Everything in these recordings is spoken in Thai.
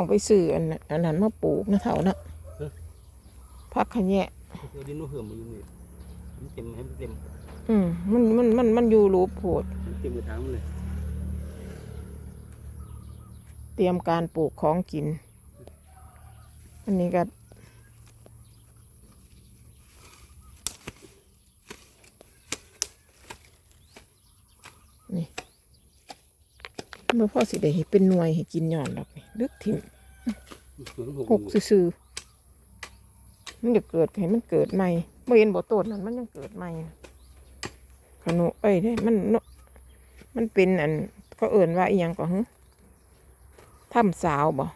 ต้องไปซื้ออันนั้นอันนั้นมาปลูกนะเถานะเอ๊ะพักขะแยะคือดินมันเหื่อมมันอยู่นี่มันเต็มให้มันเต็ม อืมมันมันมันมันอยู่รูปโพดมันเต็มกระถางมันเลย เตรียมการปลูกของกิน อันนี้ก็นี่ เมื่อพ่อสิได้เห็นเป็นหน่วยให้กินย่อนหรอกนี่ลึกถิ่มเหมือนหกหกซื่อๆมันจะเกิดให้มันเกิดใหม่เมื่อเห็นบ่ต้นนั้นมันยังเกิดใหม่นะขนุเอ้ยเด้มันเนอะมันเป็นอันเขาเอิ่นว่าอีหยังก่อนฮึถ้ำสาวบ่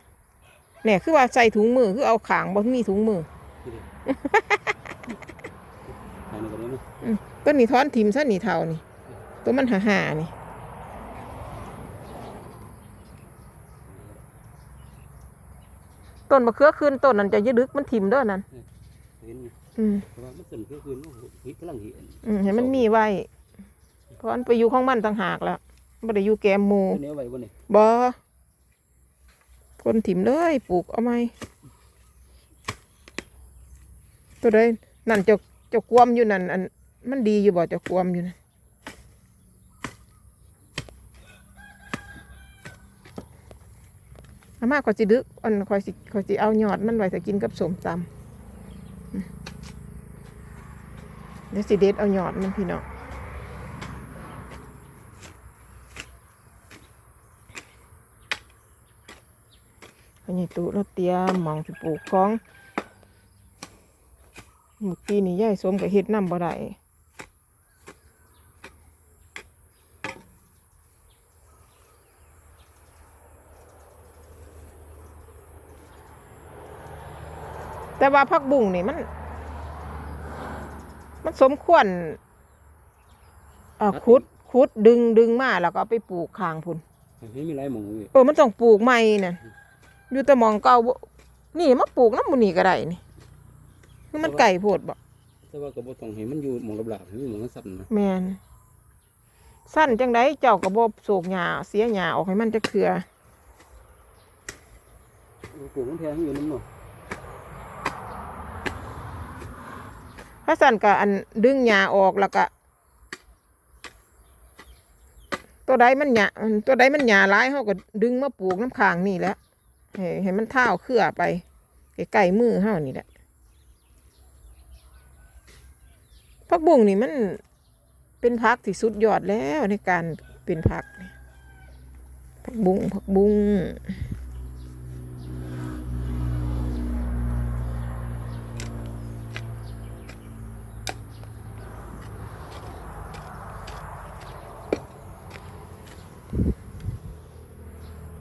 เนี่ยคือว่าใส่ถุงมือคือเอาขางบ่มีถุงมือนี่ดิภายในกันนี้เนาะอืมต้นนี้ท้อนทิมซะนี่เท่านี่ ตัวมันหาหาๆนี่ ต้นมะเขือคืนต้นนั้นจะยึดึกมันทิมเด้อนั่นเห็นไหมอืมเพราะว่ามันเกิดเพื่อคืนมันฮิตกำลังเห็นอืมให้มันมีไว้เพราะมันไปอยู่ของมันต่างหากแล้วไม่ได้อยู่แกมหมูเนี้ยไว้บนนี่บอคนถิ่มเลยปลูกเอาไหมตัวใดนั่นจะจะกวมอยู่นั่นอันมันดีอยู่บ่จะกวมอยู่นั่น อามาขอยสิดึกอันขอยสิขอยสิเอายอดมันไว้จะกินกับสมตำอืมเดี๋ยวสิเด็ดเอายอดมันพี่น้องพญตุเราเตียมองสิปลูกของเมื่อกี้นี่ยายสมกับเฮ็ดน้ำบ่ได้ แต่ว่าพักบุ้งนี่มัน มันสมควรเอ่อขุดขุดดึงดึงมาแล้วก็เอาไปปลูกข้างพุ่นเห็นมีหลายหมองอยู่เออมันต้องปลูกใหม่น่ะอยู่แต่หมองเก่าบ่นี่มาปลูกน้ำมูนี่ก็ได้นี่คือมันไก่โพดบ่แต่ว่าก็บ่ต้องให้มันอยู่หมองระบาดให้มันหมองสับนะแมนสั้นจังไดเจ้าก็บ่โศกหญ้าเสียหญ้าออกให้มันจะเคือปลูกมันแทงอยู่น้ำเนา ถ้าสั้นก็อันดึงหญ้าออกแล้วก็ตัวใดมันหญ้าตัวใดมันหญ้าหลายเฮาก็ดึงมาปลูกน้ำข้างนี่แหละให้ให้มันเท่าเครือไปใกล้มือเฮานี่แหละผักบุ้งนี่มันเป็นผักที่สุดยอดแล้วในการเป็นผักนี่ผักบุ้งผักบุ้ง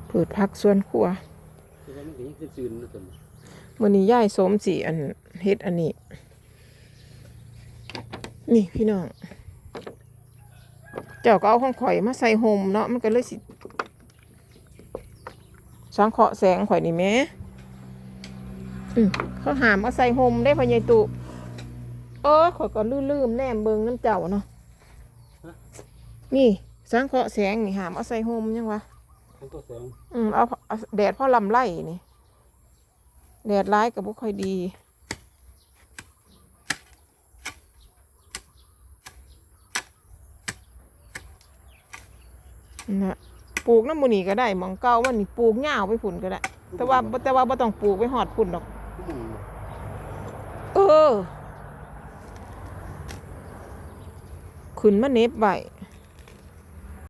พืชผักสวนครัวแต่ว่ามันก็ยังคือซื่นๆนะตัวนี้วันนี้ย่ายสมสีอันเฮ็ดอันนี้ นี่พี่น้อง เจ้าก็เอาของข่อยมาใส่โฮมเนาะมันก็เลยสิสังเคราะห์แสงข่อยนี่แหม่อืมเขาหามเอาใส่โฮมได้พะยายตุเออข่อยก็ลืมๆแนมเบิงน้ำเจ้าเนาะนี่ สังเคราะห์แสงนี่หามเอาใส่โฮมยังวะมันก็แสงอืมเอาเอาแดดพ่อลำไล่นี่แดดร้ายกับบุค่อยดี นะปลูกน้ำมูนี่ก็ได้หมองเก่ามันนี่ปลูกหญ้าวไปผุ่นก็ได้ แต่ว่าแต่ว่าไ่ต้องปลูกไปหอดผุ่นดอกอืมเออ ขึ้นมาเน็บไว้เ